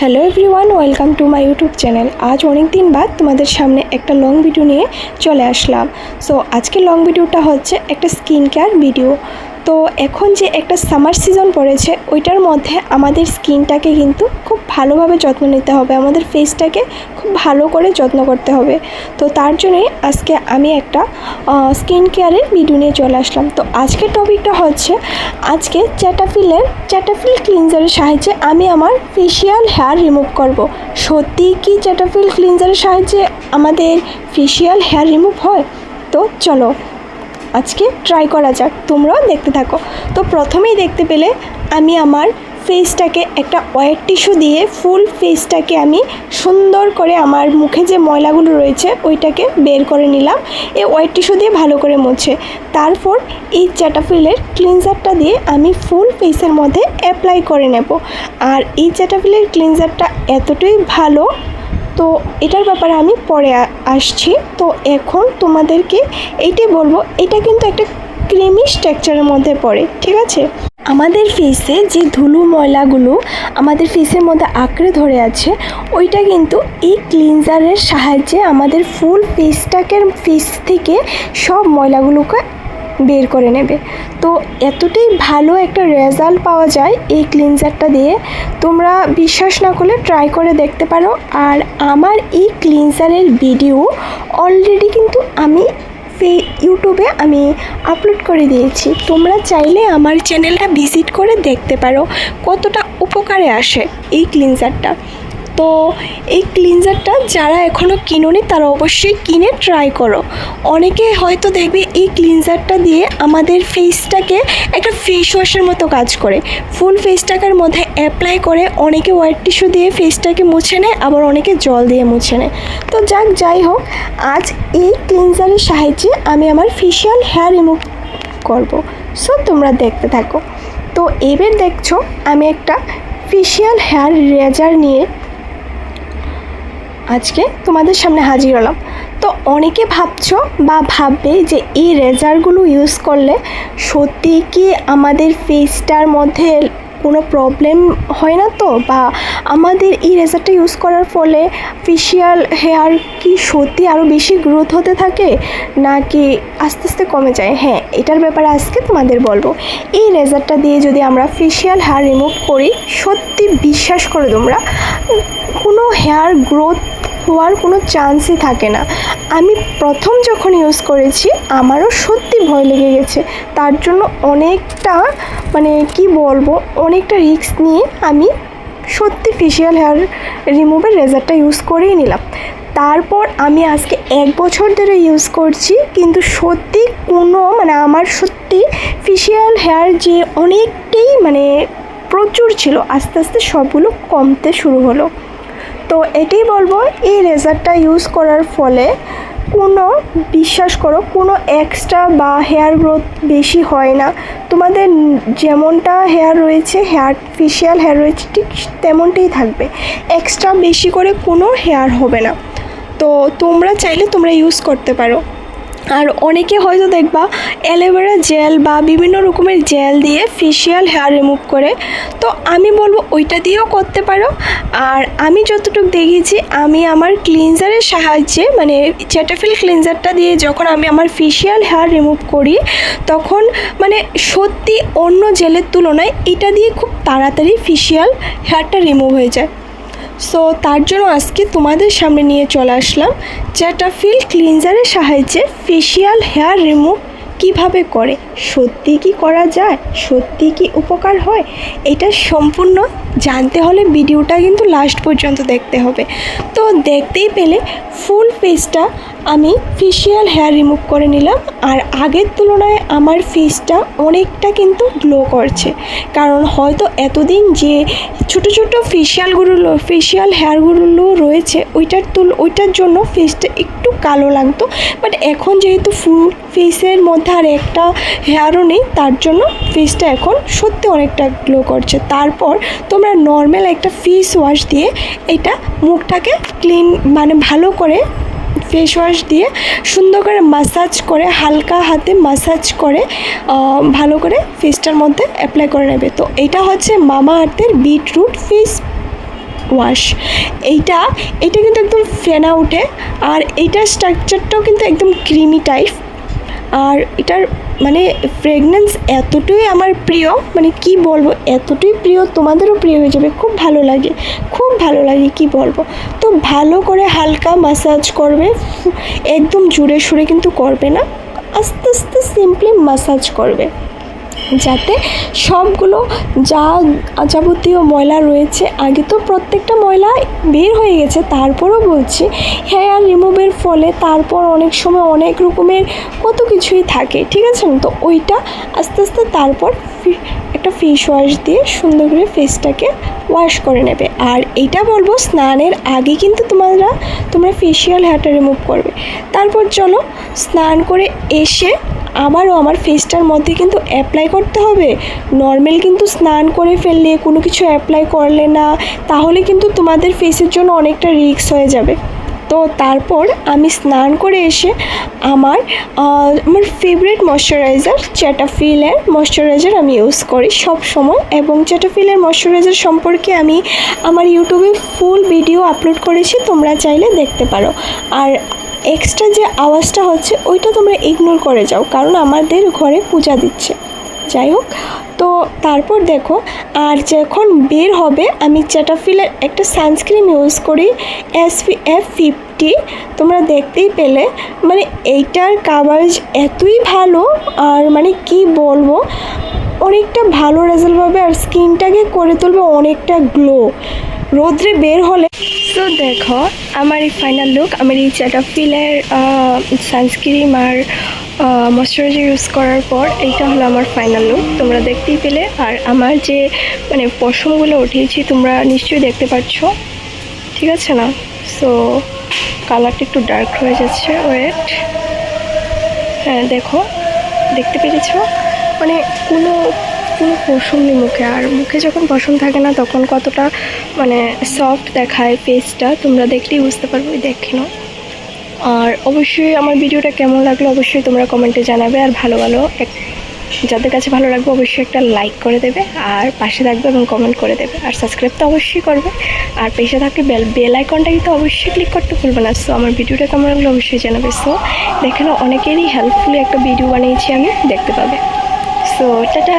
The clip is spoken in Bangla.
Hello everyone welcome to my YouTube channel আজ অনেক দিন বাদ তোমাদের সামনে একটা লং ভিডিও নিয়ে চলে আসলাম। সো আজকে লং ভিডিওটা হচ্ছে একটা স্কিন কেয়ার ভিডিও তো এখন যে একটা সামার সিজন পড়েছে, ওইটার মধ্যে আমাদের স্কিনটাকে কিন্তু খুব ভালোভাবে যত্ন নিতে হবে। আমাদের ফেসটাকে খুব ভালো করে যত্ন করতে হবে। তো তার জন্যই আজকে আমি একটা স্কিন কেয়ারের ভিডিও নিয়ে চলে আসলাম। তো আজকের টপিকটা হচ্ছে, আজকে চ্যাটাফিলের চ্যাটাফিল ক্লিনজারের সাহায্যে আমি আমার ফেসিয়াল হেয়ার রিমুভ করব। সত্যি কি চ্যাটাফিল ক্লিনজারের সাহায্যে আমাদের ফেসিয়াল হেয়ার রিমুভ হয়? তো চলো, আজকে ট্রাই করা যাক। তোমরাও দেখতে থাকো। তো প্রথমেই দেখতে পেলে আমি আমার ফেসটাকে একটা ওয়েট টিস্যু দিয়ে ফুল ফেসটাকে আমি সুন্দর করে আমার মুখে যে ময়লাগুলো রয়েছে, ওইটাকে বের করে নিলাম। এই ওয়েট টিস্যু দিয়ে ভালো করে মুছে। তারপর এই চ্যাটাফিলের ক্লিনজারটা দিয়ে আমি ফুল ফেসের মধ্যে অ্যাপ্লাই করে নেব। আর এই চ্যাটাফিলের ক্লিনজারটা এতটাই ভালো, তো এটার ব্যাপারে আমি পরে আসছি। তো এখন তোমাদেরকে এইটাই বলব, এটা কিন্তু একটা ক্রিমি স্ট্রাকচারের মধ্যে পড়ে, ঠিক আছে? আমাদের ফেসে যে ধুলো ময়লাগুলো আমাদের ফেসের মধ্যে আঁকড়ে ধরে আছে, ওইটা কিন্তু এই ক্লিনজারের সাহায্যে আমাদের ফুল ফেসটাকে ফেস থেকে সব ময়লাগুলোকে বের করে নেবে। তো এতটাই ভালো একটা রেজাল্ট পাওয়া যায় এই ক্লিনজারটা দিয়ে। তোমরা বিশ্বাস না করলে ট্রাই করে দেখতে পারো। আর আমার এই ক্লিনজারের ভিডিও অলরেডি কিন্তু আমি ফে- ইউটিউবে আমি আপলোড করে দিয়েছি। তোমরা চাইলে আমার চ্যানেলটা ভিজিট করে দেখতে পারো কতটা উপকারে আসে এই ক্লিনজারটা তো এই ক্লিনজারটা যারা এখনও কিনোনি, তারা অবশ্যই কিনে ট্রাই করো। অনেকে হয়তো দেখবে এই ক্লিনজারটা দিয়ে আমাদের ফেসটাকে একটা ফেস ওয়াশের মতো কাজ করে। ফুল ফেসটাকের মধ্যে অ্যাপ্লাই করে অনেকে হোয়াইট টিস্যু দিয়ে ফেসটাকে মুছে নেয়, আবার অনেকে জল দিয়ে মুছে নেয়। তো যাক, যাই হোক, আজ এই ক্লিনজারের সাহায্যে আমি আমার ফেশিয়াল হেয়ার রিমুভ করব। সো তোমরা দেখতে থাকো। তো এবার দেখছ, আমি একটা ফেশিয়াল হেয়ার রেজার নিয়ে আজকে তোমাদের সামনে হাজির হলাম। তো অনেকে ভাবছ বা ভাববে যে এই রেজারগুলো ইউজ করলে সত্যি কি আমাদের ফেসটার মধ্যে কোনো প্রবলেম হয় না তো? বা আমাদের এই রেজারটা ইউজ করার ফলে ফেশিয়াল হেয়ার কি সত্যি আরও বেশি গ্রোথ হতে থাকে? নাকি আস্তে আস্তে কমে যায়? হ্যাঁ এটার ব্যাপারে আজকে তোমাদের বলব। এই রেজারটা দিয়ে যদি আমরা ফেশিয়াল হেয়ার রিমুভ করি, সত্যি বিশ্বাস করে তোমরা, কোনো হেয়ার গ্রোথ হওয়ার কোনো চান্সই থাকে না। আমি প্রথম যখন ইউজ করেছি, আমারও সত্যি ভয় লেগে গেছে। তার জন্য অনেকটা মানে কি বলব, অনেকটা রিস্ক নিয়ে আমি সত্যি ফেশিয়াল হেয়ার রিমুভের রেজারটা ইউজ করেই নিলাম। তারপর আমি আজকে এক বছর ধরে ইউজ করছি, কিন্তু সত্যি কোনো মানে আমার সত্যি ফেশিয়াল হেয়ার যে অনেকটাই মানে প্রচুর ছিল, আস্তে আস্তে সবগুলো কমতে শুরু হলো। তো এটাই বলব, এই রেজারটা ইউজ করার ফলে কোনো, বিশ্বাস করো, কোনো এক্সট্রা বা হেয়ার গ্রোথ বেশি হয় না। তোমাদের যেমনটা হেয়ার রয়েছে হেয়ার ফেশিয়াল হেয়ার রয়েছে, ঠিক তেমনটাই থাকবে। এক্সট্রা বেশি করে কোনো হেয়ার হবে না। তো তোমরা চাইলে তোমরা ইউজ করতে পারো। আর অনেকে হয়তো দেখবা অ্যালোভেরা জেল বা বিভিন্ন রকমের জেল দিয়ে ফেশিয়াল হেয়ার রিমুভ করে। তো আমি বলব ওইটা দিয়েও করতে পারো। আর আমি যতটুকু দেখেছি, আমি আমার ক্লিনজারের সাহায্যে মানে চ্যাটাফিল ক্লিনজারটা দিয়ে যখন আমি আমার ফেশিয়াল হেয়ার রিমুভ করি, তখন মানে সত্যি অন্য জেলের তুলনায় এটা দিয়ে খুব তাড়াতাড়ি ফেশিয়াল হেয়ারটা রিমুভ হয়ে যায়। সো তার জন্য আজকে তোমাদের সামনে নিয়ে চলে আসলাম চ্যাটাফিল ক্লিনজারের সাহায্যে ফেশিয়াল হেয়ার রিমুভ কীভাবে করে, সত্যি কি করা যায়, সত্যি কি উপকার হয়, এটা সম্পূর্ণ জানতে হলে ভিডিওটা কিন্তু লাস্ট পর্যন্ত দেখতে হবে। তো দেখতেই পেলে ফুল ফেসটা আমি ফেশিয়াল হেয়ার রিমুভ করে নিলাম আর আগের তুলনায় আমার ফেসটা অনেকটা কিন্তু গ্লো করছে। কারণ হয়তো এতদিন যে ছোট ছোট ফেশিয়ালগুলো ফেশিয়াল হেয়ারগুলো রয়েছে, ওইটার তুল, ওইটার জন্য ফেসটা একটু কালো লাগতো। বাট এখন যেহেতু ফুল ফেসের মধ্যে আর একটা হেয়ারও নেই, তার জন্য ফেসটা এখন সত্যি অনেকটা গ্লো করছে। তারপর তোমরা নর্মাল একটা ফেস ওয়াশ দিয়ে এটা মুখটাকে ক্লিন মানে ভালো করে ফেস ওয়াশ দিয়ে সুন্দর করে মাসাজ করে, হালকা হাতে মাসাজ করে ভালো করে ফেসটার মধ্যে অ্যাপ্লাই করে নেবে। তো এটা হচ্ছে মামা আর্থের বিটরুট ফেস ওয়াশ এইটা, এটা কিন্তু একদম ফেনা উঠে আর এইটার স্ট্রাকচারটাও কিন্তু একদম ক্রিমি টাইপ আর এটার মানে ফ্রেগনেন্স এতটাই আমার প্রিয় মানে কি বলব, এতটাই প্রিয় তোমাদেরও প্রিয় হয়ে যাবে, খুব ভালো লাগে, খুব ভালো লাগে কি বলব। তো ভালো করে হালকা মাসাজ করবে, একদম জুড়ে সুরে কিন্তু করবে না, আস্তে আস্তে সিম্পলি মাসাজ করবে। যাতে সবগুলো যা যাবতীয় ময়লা রয়েছে, আগে তো প্রত্যেকটা ময়লা বের হয়ে গেছে, তারপরও বলছি হেয়ার রিমুভের ফলে তারপর অনেক সময় অনেক রকমের কত কিছুই থাকে, ঠিক আছে তো ওইটা আস্তে আস্তে তারপর একটা ফেস ওয়াশ দিয়ে সুন্দর করে ফেসটাকে ওয়াশ করে নেবে। আর এটা বলব, স্নানের আগে কিন্তু তোমরা তোমরা ফেসিয়াল হেয়ারটা রিমুভ করবে। তারপর চলো, স্নান করে এসে আবারও আমার ফেসটার মধ্যে কিন্তু অ্যাপ্লাই করতে হবে। নর্মাল কিন্তু স্নান করে ফেললে, কোনো কিছু অ্যাপ্লাই করলে না, তাহলে কিন্তু তোমাদের ফেসের জন্য অনেকটা রিস্ক হয়ে যাবে। তো তারপর আমি স্নান করে এসে আমার আমার ফেভারিট ময়শ্চারাইজার চ্যাটাফিলের ময়শ্চারাইজার আমি ইউজ করি সব সময় এবং চ্যাটাফিলের ময়শ্চারাইজার সম্পর্কে আমি আমার ইউটিউবে ফুল ভিডিও আপলোড করেছি, তোমরা চাইলে দেখতে পারো। আর এক্সট্রা যে আওয়াজটা হচ্ছে, ওইটা তোমরা ইগনোর করে যাও, কারণ আমাদের ঘরে পূজা দিচ্ছে। যাই হোক, তো তারপর দেখো, আর যখন বের হবে, আমি চ্যাটাফিলের একটা সানস্ক্রিন ইউজ করি এসপিএফ ফিফটি তোমরা দেখতেই পেলে মানে এইটার কাভারেজ এতই ভালো, আর মানে কি বলব, অনেকটা ভালো রেজাল্ট পাবে, আর স্কিনটাকে করে তুলবে অনেকটা গ্লো রোদ্রে বের হলে তো দেখো, আমার এই ফাইনাল লুক আমার এই চ্যাটাফিলের সানস্ক্রিম আর ময়শ্চারাইজার ইউজ করার পর, এইটা হলো আমার ফাইনাল লুক তোমরা দেখতেই পেলে। আর আমার যে মানে পশমগুলো উঠিয়েছি, তোমরা নিশ্চয়ই দেখতে পাচ্ছ। ঠিক আছে না? সো কালারটা একটু ডার্ক হয়ে যাচ্ছে ওয়েট হ্যাঁ দেখো, দেখতে পেরেছ? মানে কোনো কোনো পশম নেই মুখে? আর মুখে যখন পশম থাকে না, তখন কতটা মানে সফট দেখায় ফেসটা তোমরা দেখলেই বুঝতে পারবে দেখে নাও। আর অবশ্যই আমার ভিডিওটা কেমন লাগল, অবশ্যই তোমরা কমেন্টে জানাবে। আর ভালো ভালো এক, যাদের কাছে ভালো লাগবে, অবশ্যই একটা লাইক করে দেবে, আর পাশে থাকবে এবং কমেন্ট করে দেবে। আর সাবস্ক্রাইব তো অবশ্যই করবে। আর পেশে থাকলে বেল বেল আইকনটা কিন্তু অবশ্যই ক্লিক করতে ভুলবে না। সো আমার ভিডিওটা কেমন লাগল, অবশ্যই জানাবে। সো দেখে নাও, অনেকেরই হেল্পফুলি একটা ভিডিও বানিয়েছি আমি, দেখতে পাবে। So tata!